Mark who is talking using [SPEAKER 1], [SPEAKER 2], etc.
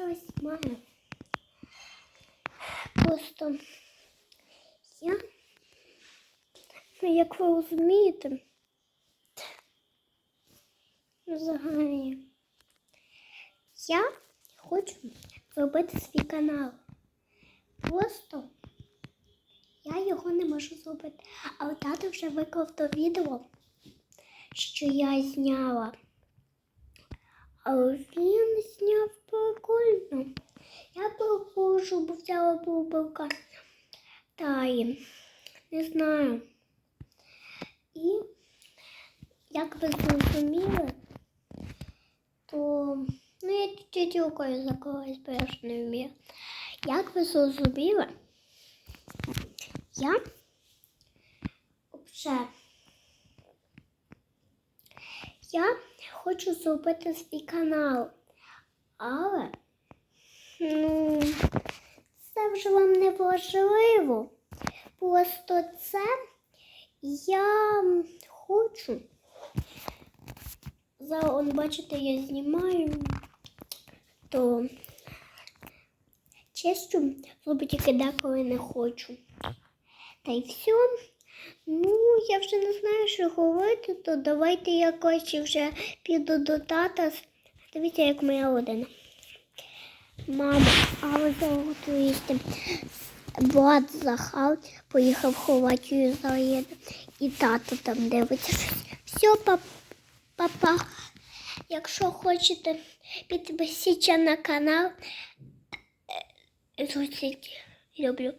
[SPEAKER 1] зараз знімаю. Просто я, ну, як ви розумієте, взагалі, я хочу зробити свій канал. Просто я його не можу зробити. Але тато вже виклав то відео, що я зняла. Але він зняв прикольно. Пропоную, бо взяла бубелка. Та і не знаю. І як ви зрозуміли, то ну я чуть-чуть рукою закрилась, бо я ж не вмію. Як ви зрозуміли, я вже я хочу зробити свій канал, але ну, це вже вам не важливо. Просто це я хочу. Зараз, он, бачите, я знімаю, то чесно, зробити деколи не хочу. Та й все. Ну, я вже не знаю, що говорити, то давайте якось вже піду до тата. Дивіться, як моя родина. Мама, а ви заготуєте. Влад Захал поїхав ховати заїде. І тато там дивиться. Все, пап- папа. Якщо хочете, підписіться на канал. Е, Люблю.